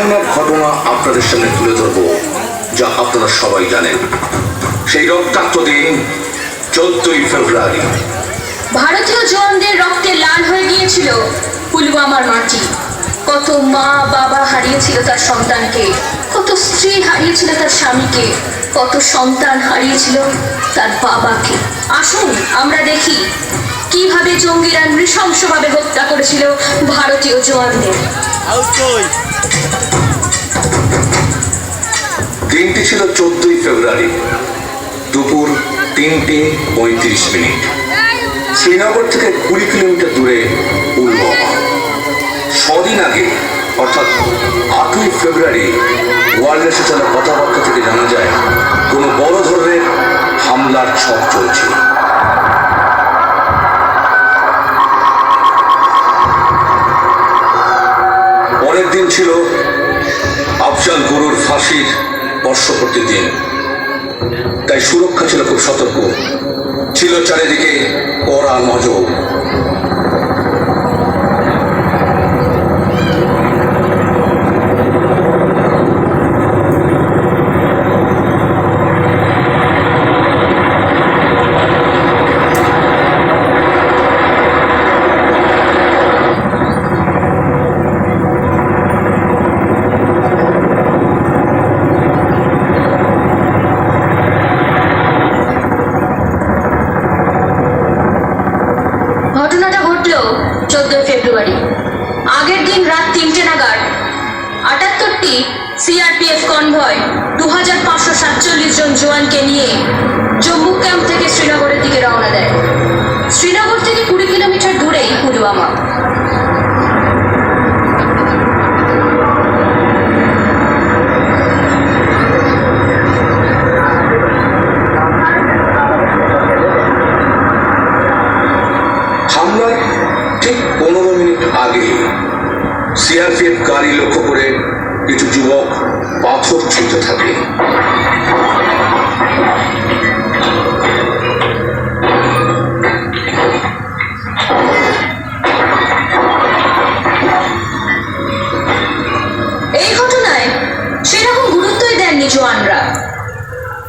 এমন এক ঘটনা আপনাদের সামনে তুলে ধরব, যা আপনারা সবাই জানেন। সেই রক্তাক্ত দিন চোদ্দই ফেব্রুয়ারি। ভারতীয় জওয়ানদের রক্তে লাল হয়ে গিয়েছিল পুলওয়ামার মাটি। কত মা বাবা হারিয়েছিল তার সন্তানকে, কত স্ত্রী হারিয়েছিল তার স্বামীকে, কত সন্তান হারিয়েছিল তার বাবাকে। আসুন আমরা দেখি কীভাবে জঙ্গিরা নৃশংসভাবে হত্যা করেছিল ভারতীয় জওয়ানদের? দিনটি ছিল চোদ্দই ফেব্রুয়ারি দুপুর তিনটে পঁয়ত্রিশ মিনিট। শ্রীনগর থেকে কুড়ি কিলোমিটার দূরে পুলওয়ামা ছদিন আগে অর্থাৎ আটই ফেব্রুয়ারি ওয়ার্ল্ডের সাথে কথাবার্তা থেকে জানা যায় কোনো বড় ধরনের হামলার ছক চলছে পরের দিন ছিল। আফজাল গরুর ফাঁসির বর্ষপূর্তি দিন। তাই সুরক্ষা ছিল খুব সতর্ক। ছিল চারিদিকে কড়া নজর। সিআরপিএফ কনভয় দু হাজার পাঁচশো সাতচল্লিশ জন জোয়ানকে নিয়ে জম্মু ক্যাম্প থেকে শ্রীনগরের দিকে রওনা দেয়। শ্রীনগর থেকে কুড়ি কিলোমিটার দূরেই পুলওয়ামা। পাথর ছুঁতে থাকে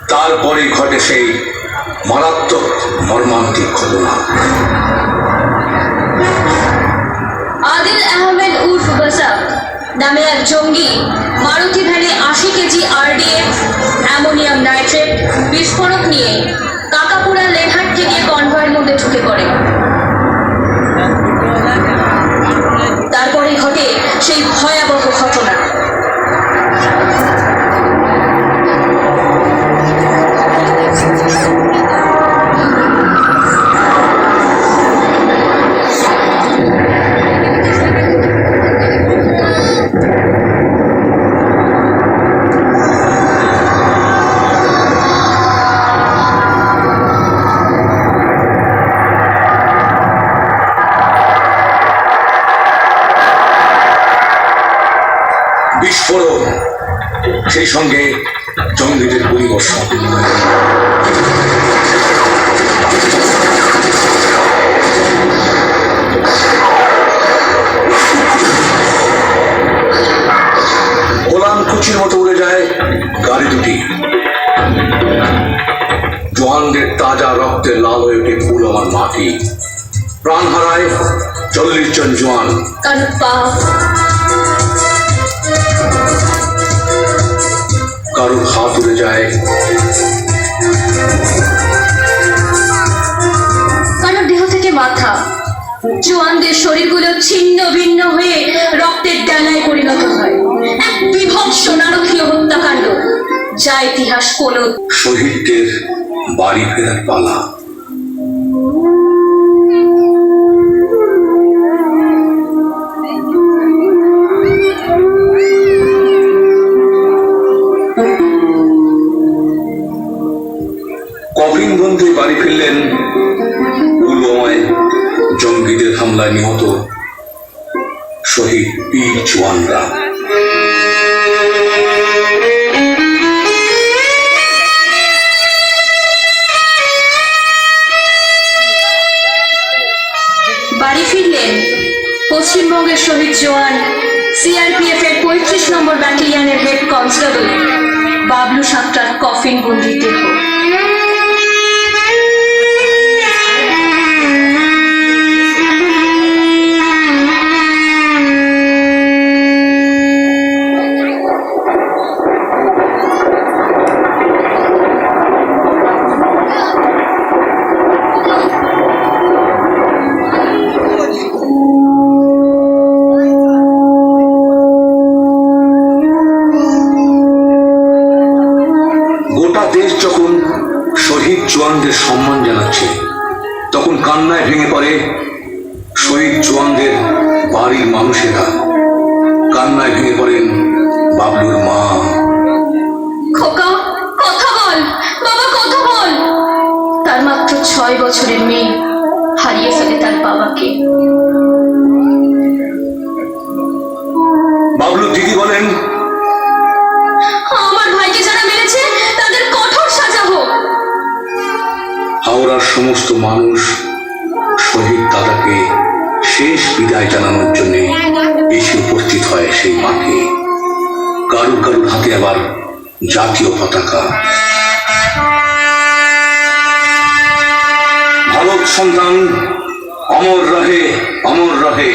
তারপরে ঘটে সেই মারাত্মক মর্মান্তিক ঘটনা। আদিল আহমেদ উর্ফ বাসাক নামে এক জঙ্গি, মারুতি ভ্যানে আশি কেজি আরডিএফ, অ্যামোনিয়াম নাইট্রেট, বিস্ফোরক নিয়ে কাকাপুরা লেনহাট থেকে কনভয়ের মধ্যে ঢুকে পড়ে। সেই সঙ্গে জঙ্গিদের পরিবর্ষণ গোলাম কুচির মতো উড়ে যায় গাড়ি দুটি। জওয়ানদের তাজা রক্তে লাল হয়ে ওঠে ফুল আমার মাটি। প্রাণ হারায় চল্লিশ জন জওয়ান। কারোর হাত উড়ে যায়। কারোর দেহ থেকে মাথা? জোয়ানদের শরীরগুলো ছিন্ন ভিন্ন হয়ে রক্তের ডালায় পরিণত হয়। এক বিভৎস নারকীয় হত্যাকাণ্ড। যা ইতিহাস কোন শহীদদের বাড়ি ফেরার পালা। বাড়ি ফিরলেন পুলওয়ামায় জঙ্গিদের হামলায় নিহত শহীদ বীর জওয়ানরা। বাড়ি ফিরলেন পশ্চিমবঙ্গের শহীদ জওয়ান সিআরপিএফ এর পঁয়ত্রিশ নম্বর ব্যাটালিয়ন ব্যাটালিয়নের হেড কনস্টেবল বাবলু সাঁতরার কফিন বন্দির দেহ। জওয়ানদের সম্মান জানাচ্ছে। তখন কান্নায় ভেঙে পড়ে শহীদ জওয়ানদের বাড়ির মানুষেরা। কান্নায় ভেঙে পড়েন বাবলুর মা। খোকা, কথা বল। বাবা, কথা বল। তার মাত্র ছয় বছরের মেয়ে হারিয়ে ফেলে তার বাবাকে। সমস্ত মানুষ শহীদ দাদাকে শেষ বিদায় জানানোর জন্য এসে উপস্থিত হয় সেই মাকে কারুর কারুর হাতে আবার জাতীয় পতাকা। ভারত সন্তান, অমর রহে অমর রহে।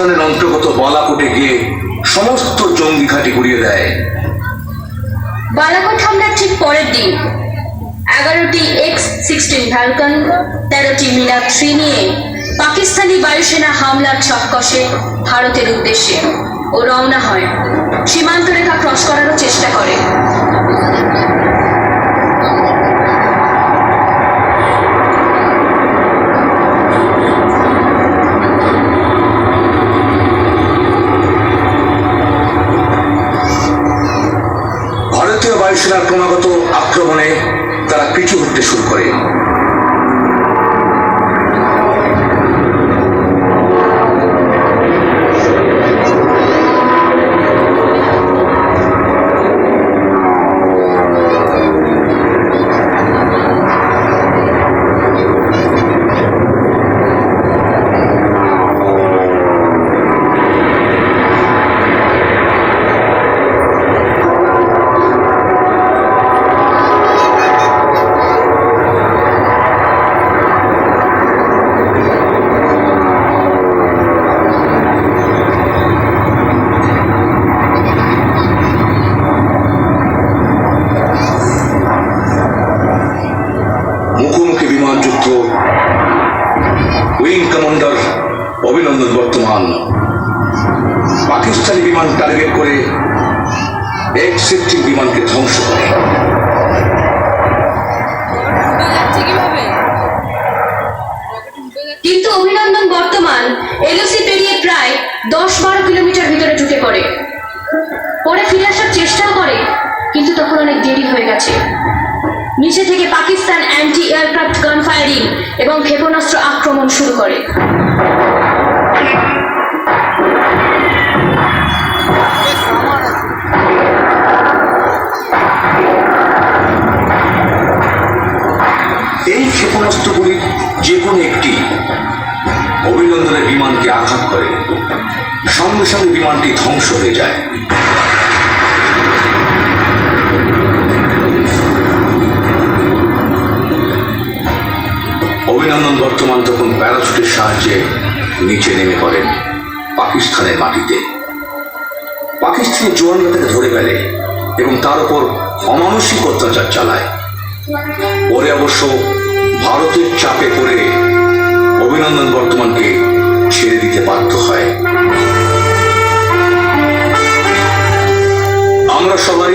পাকিস্তানের অন্তর্গত বালাকোটে গিয়ে সমস্ত জঙ্গি ঘাঁটি গুড়িয়ে দেয়। বালাকোট হামলার ঠিক পরের দিন এগারোটি এক্স সিক্সটিন ভ্যালকন তেরোটি মিনা থ্রি নিয়ে পাকিস্তানি বায়ুসেনা হামলার ছক ভারতের উদ্দেশ্যে ও রওনা হয়। সীমান্ত রেখা ক্রস করারও চেষ্টা করে। অভিনন্দন বর্তমান পাকিস্তানি বিমান টার্গেট করে এক্স সিক্সটিন বিমানকে ধ্বংস করে। কিন্তু অভিনন্দন বর্তমান, এলওসি পেরিয়ে প্রায় দশ বারো কিলোমিটার ভিতরে ঢুকে পড়ে। পরে ফিরে আসার চেষ্টাও করে, কিন্তু তখন অনেক দেরি হয়ে গেছে। নিচে থেকে Pakistan anti aircraft gun firing এবং ক্ষেপণাস্ত্র আক্রমণ শুরু করে। ক্ষেপণাস্ত্রগুলির যে কোনো একটি অভিনন্দনের বিমানকে আঘাত করে। সঙ্গে সঙ্গে বিমানটি ধ্বংস হয়ে যায়। অভিনন্দন বর্তমান তখন প্যারাসুটের সাহায্যে নিচে নেমে পড়েন পাকিস্তানের মাটিতে। পাকিস্তানি জওয়ানরা তাকে ধরে ফেলে এবং তার উপর অমানসিক অত্যাচার চালায়। পরে অবশ্য ভারতের চাপে পড়ে অভিনন্দন বর্তমানকে ছেড়ে দিতে বাধ্য হয়। আমরা সবাই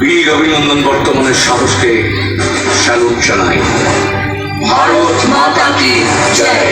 বীর অভিনন্দন বর্তমানের সাহসকে স্যালুট জানাই। ভারত মাতা কি জয়।